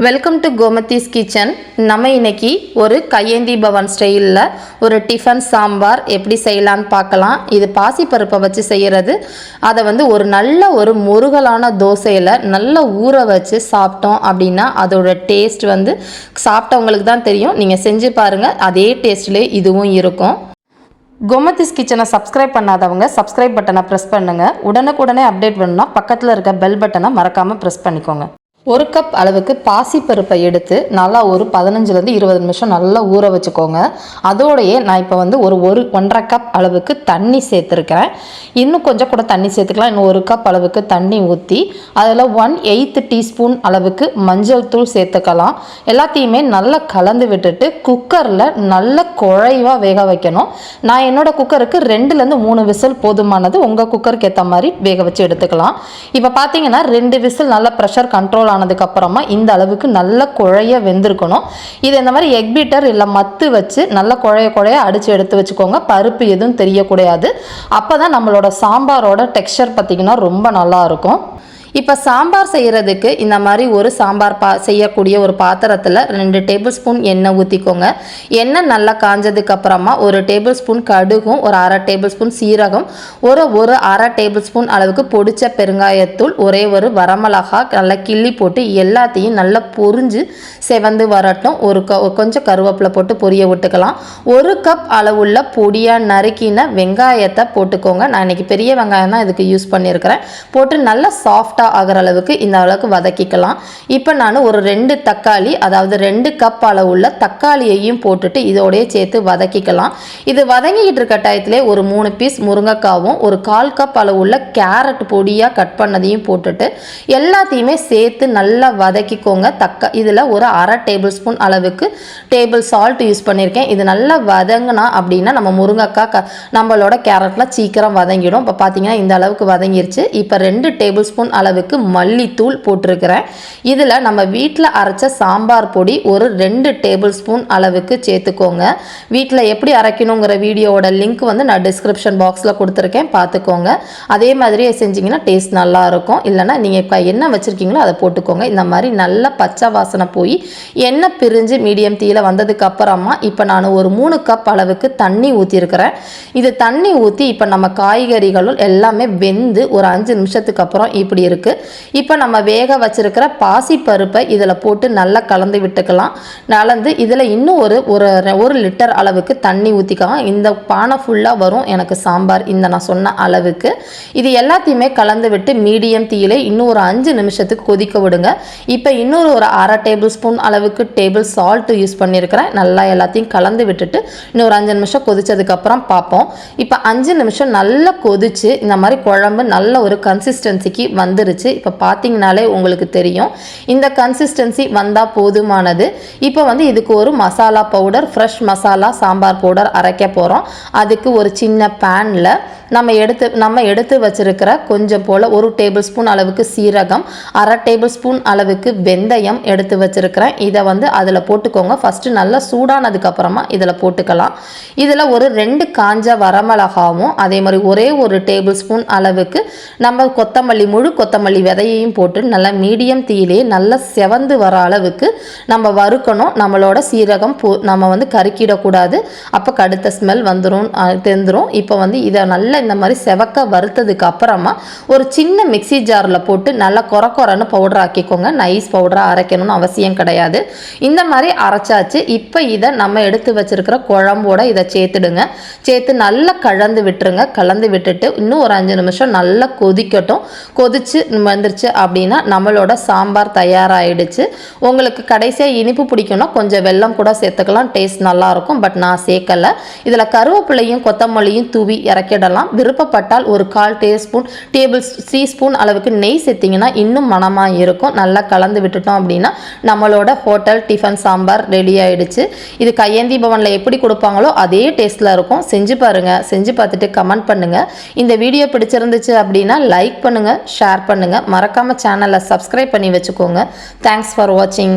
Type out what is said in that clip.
Welcome to Gomathi's kitchen நம்ம இன்னைக்கு ஒரு கையேந்தி பவன் ஸ்டைலில் ஒரு டிஃபன் சாம்பார் எப்படி செய்யலான்னு பார்க்கலாம். இது பாசிப்பருப்பை வச்சு செய்கிறது அதை வந்து ஒரு நல்ல ஒரு முருகலான தோசையில் நல்ல ஊற வச்சு சாப்பிட்டோம் அப்படின்னா அதோட டேஸ்ட் வந்து சாப்பிட்டவங்களுக்கு தான் தெரியும். நீங்கள் செஞ்சு பாருங்கள் அதே டேஸ்ட்லேயே இதுவும் இருக்கும். கோமதிஸ் கிச்சனை சப்ஸ்கிரைப் பண்ணாதவங்க சப்ஸ்கிரைப் பட்டனை ப்ரெஸ் பண்ணுங்கள் உடனுக்குடனே அப்டேட் வேணும்னா பக்கத்தில் இருக்க பெல் பட்டனை மறக்காமல் ப்ரெஸ் பண்ணிக்கோங்க. ஒரு கப் அளவுக்கு பாசிப்பருப்பை எடுத்து நல்லா ஒரு பதினஞ்சுலேருந்து இருபது நிமிஷம் நல்லா ஊற வச்சுக்கோங்க. அதோடையே நான் இப்போ வந்து ஒரு ஒரு ஒன்றரை கப் அளவுக்கு தண்ணி சேர்த்துருக்கிறேன். இன்னும் கொஞ்சம் கூட தண்ணி சேர்த்துக்கலாம். இன்னும் ஒரு கப் அளவுக்கு தண்ணி ஊற்றி அதில் ஒன் எயித்து டீஸ்பூன் அளவுக்கு மஞ்சள் தூள் சேர்த்துக்கலாம். எல்லாத்தையுமே நல்லா கலந்து விட்டுட்டு குக்கரில் நல்ல குழைவாக வேக வைக்கணும். நான் என்னோட குக்கருக்கு ரெண்டுலேருந்து மூணு விசில் போதுமானது உங்கள் குக்கருக்கு ஏற்ற மாதிரி வேக வச்சு எடுத்துக்கலாம். இப்போ பார்த்தீங்கன்னா ரெண்டு விசில் நல்லா ப்ரெஷர் கண்ட்ரோல் ஆனதுக்கப்புறமா இந்த அளவுக்கு நல்ல குழைய வெந்திருக்கணும். இது இந்த மாதிரி எக் பீட்டர் இல்லை மத்து வச்சு நல்ல குழைய குழைய அடித்து எடுத்து வச்சுக்கோங்க. பருப்பு எதுவும் தெரியக்கூடாது. அப்போ தான் நம்மளோட சாம்பாரோட டெக்ஸ்சர் பார்த்திங்கன்னா ரொம்ப நல்லா இருக்கும். இப்போ சாம்பார் செய்கிறதுக்கு இந்த மாதிரி ஒரு சாம்பார் பா செய்யக்கூடிய ஒரு பாத்திரத்தில் ரெண்டு டேபிள் ஸ்பூன் எண்ணெய் ஊற்றிக்கோங்க எண்ணெய் நல்லா காஞ்சதுக்கு அப்புறமா ஒரு டேபிள் ஸ்பூன் கடுகும் ஒரு அரை டேபிள் ஸ்பூன் சீரகம் ஒரு ஒரு அரை டேபிள் ஸ்பூன் அளவுக்கு பொடிச்ச பெருங்காயத்தூள் ஒரே ஒரு வரமிளகா நல்லா கிள்ளி போட்டு எல்லாத்தையும் நல்லா பொறிஞ்சு செவந்து வரட்டும். ஒரு க கொஞ்சம் கருவேப்பிலை போட்டு பொரிய விட்டுக்கலாம். ஒரு கப் அளவுள்ள பொடியாக நறுக்கின வெங்காயத்தை போட்டுக்கோங்க. நான் இன்னைக்கு பெரிய வெங்காயம் தான் இதுக்கு யூஸ் பண்ணியிருக்கிறேன். போட்டு நல்லா சாஃப்டாக ஆகிற அளவுக்கு இந்த அளவுக்கு வதக்கிக்கலாம். இப்போ நான் ஒரு ரெண்டு தக்காளி அதாவது ரெண்டு கப் அளவுள்ள தக்காளியையும் போட்டுட்டு இதோடய சேர்த்து வதக்கிக்கலாம். இது வதங்கிக்கிட்டு இருக்க டயத்திலே ஒரு மூணு பீஸ் முருங்கைக்காவும் ஒரு கால் கப் அளவுள்ள கேரட் பொடியாக கட் பண்ணதையும் போட்டுட்டு எல்லாத்தையுமே சேர்த்து நல்லா வதக்கிக்கோங்க. தக்க இதில் ஒரு அரை டேபிள் ஸ்பூன் அளவுக்கு டேபிள் சால்ட் யூஸ் பண்ணியிருக்கேன் இது நல்லா வதங்கினா அப்படின்னா நம்ம முருங்கைக்காய் க நம்மளோட கேரட்லாம் சீக்கிரம் வதங்கிடும். இப்போ பார்த்தீங்கன்னா இந்த அளவுக்கு வதங்கிருச்சு. இப்போ ரெண்டு டேபிள் ஸ்பூன் அதுக்கு மல்லித்தூள் போட்டிருக்கிறேன். இதில் நம்ம வீட்டில் அரைச்ச சாம்பார் பொடி ஒரு ரெண்டு டேபிள் ஸ்பூன் அளவுக்கு சேர்த்துக்கோங்க. வீட்டில் எப்படி அரைக்கணுங்கிற வீடியோவோட லிங்க் வந்து நான் டிஸ்கிரிப்ஷன் பாக்ஸில் கொடுத்துருக்கேன். பார்த்துக்கோங்க. அதே மாதிரியே செஞ்சிங்கன்னா டேஸ்ட் நல்லாயிருக்கும். இல்லைனா நீங்கள் இப்போ என்ன வச்சுருக்கீங்களோ அதை போட்டுக்கோங்க. இந்த மாதிரி நல்லா பச்சை வாசனை போய் எண்ணெய் பிரிஞ்சு மீடியம் தீயில் வந்ததுக்கு அப்புறமா இப்போ நான் ஒரு மூணு கப் அளவுக்கு தண்ணி ஊற்றிருக்கிறேன். இது தண்ணி ஊற்றி இப்போ நம்ம காய்கறிகளும் எல்லாமே வெந்து ஒரு அஞ்சு நிமிஷத்துக்கு அப்புறம் இப்படி இருக்குது இப்போ நம்ம வேக வச்சுருக்கிற பாசி பருப்பை இதில் போட்டு நல்லா கலந்து விட்டுக்கலாம். கலந்து இதில் இன்னும் ஒரு ஒரு ஒரு லிட்டர் அளவுக்கு தண்ணி ஊற்றிக்கலாம் இந்த பானை ஃபுல்லாக வரும். எனக்கு சாம்பார் இந்த நான் சொன்ன அளவுக்கு. இது எல்லாத்தையுமே கலந்து விட்டு மீடியம் தீயிலே இன்னும் ஒரு அஞ்சு நிமிஷத்துக்கு கொதிக்க விடுங்க. இப்போ இன்னொரு ஒரு அரை டேபிள் ஸ்பூன் அளவுக்கு டேபிள் சால்ட்டு யூஸ் பண்ணியிருக்கிறேன் நல்லா எல்லாத்தையும் கலந்து விட்டுட்டு இன்னும் ஒரு அஞ்சு நிமிஷம் கொதிச்சதுக்கப்புறம் பார்ப்போம். இப்போ அஞ்சு நிமிஷம் நல்லா கொதிச்சு இந்த மாதிரி குழம்பு நல்ல ஒரு கன்சிஸ்டன்சிக்கு வந்துருச்சு. இப்போ பார்த்தீங்கனாலே உங்களுக்கு தெரியும். இந்த கன்சிஸ்டன்சி வந்தால் போதுமானது. இப்போ வந்து இதுக்கு ஒரு masala powder fresh masala sambar powder அரைக்க போகிறோம் அதுக்கு ஒரு சின்ன பேனில் நம்ம எடுத்து நம்ம எடுத்து வச்சுருக்கிற கொஞ்சம் போல் ஒரு டேபிள் ஸ்பூன் அளவுக்கு சீரகம் அரை டேபிள் ஸ்பூன் அளவுக்கு வெந்தயம் எடுத்து வச்சிருக்கிறேன். இதை வந்து அதில் போட்டுக்கோங்க. ஃபஸ்ட்டு நல்லா சூடானதுக்கப்புறமா இதில் போட்டுக்கலாம். இதில் ஒரு ரெண்டு காஞ்ச வரமிளகாவும் அதே மாதிரி ஒரே ஒரு டேபிள் ஸ்பூன் அளவுக்கு நம்ம கொத்தமல்லி முழு கொத்தமல்லி விதையையும் போட்டு நல்லா மீடியம் தீயிலே நல்லா செவந்து வர அளவுக்கு நம்ம வறுக்கணும். நம்மளோட சீரகம் போ நம்ம வந்து கருக்கிடக்கூடாது. அப்போ கடுத்த ஸ்மெல் வந்துடும் தெரிந்துடும் இப்போ வந்து இதை நல்லா இந்த மாதிரி செவக்க வறுத்ததுக்கு அப்புறமா ஒரு சின்ன மிக்ஸி ஜாரில் போட்டு நல்லா கொர கொரன்னு பவுடர் ஆக்கிக்கோங்க. நைஸ் பவுடராக அரைக்கணும்னு அவசியம் கிடையாது. இந்த மாதிரி அரைச்சாச்சு. இப்போ இதை நம்ம எடுத்து வச்சிருக்கிற குழம்போட இதை சேர்த்துடுங்க. சேர்த்து நல்லா கலந்து விட்டுருங்க. கலந்து விட்டுட்டு இன்னும் ஒரு அஞ்சு நிமிஷம் நல்லா கொதிக்கட்டும். கொதித்து வந்துருச்சு அப்படின்னா நம்மளோட சாம்பார் தயாராகிடுச்சு உங்களுக்கு கடைசியாக இனிப்பு பிடிக்கும்னா கொஞ்சம் வெல்லம் கூட சேர்த்துக்கலாம். டேஸ்ட் நல்லாயிருக்கும். பட் நான் சேர்க்கலை. இதில் கருவேப்பிலையும் கொத்தமல்லியும் தூவி இறக்கிடலாம். விருப்பப்பட்டால் ஒரு கால் டேஸ்பூன் டேபிள் டீஸ்பூன் அளவுக்கு நெய் சேர்த்திங்கன்னா இன்னும் மனமாக இருக்கும். நல்லா கலந்து விட்டுட்டோம் அப்படின்னா நம்மளோட ஹோட்டல் டிஃபன் சாம்பார் ரெடி ஆயிடுச்சு. இது கையேந்தி பவனில் எப்படி கொடுப்பாங்களோ அதே டேஸ்ட்டில் இருக்கும். செஞ்சு பாருங்கள் செஞ்சு பார்த்துட்டு கமெண்ட் பண்ணுங்கள் இந்த வீடியோ பிடிச்சிருந்துச்சு அப்படின்னா லைக் பண்ணுங்கள் ஷேர் பண்ணுங்கள் பண்ணுங்கள் மறக்காமல் சேனலை சப்ஸ்கிரைப் பண்ணி வச்சுக்கோங்க. தேங்க்ஸ் ஃபார் வாட்சிங்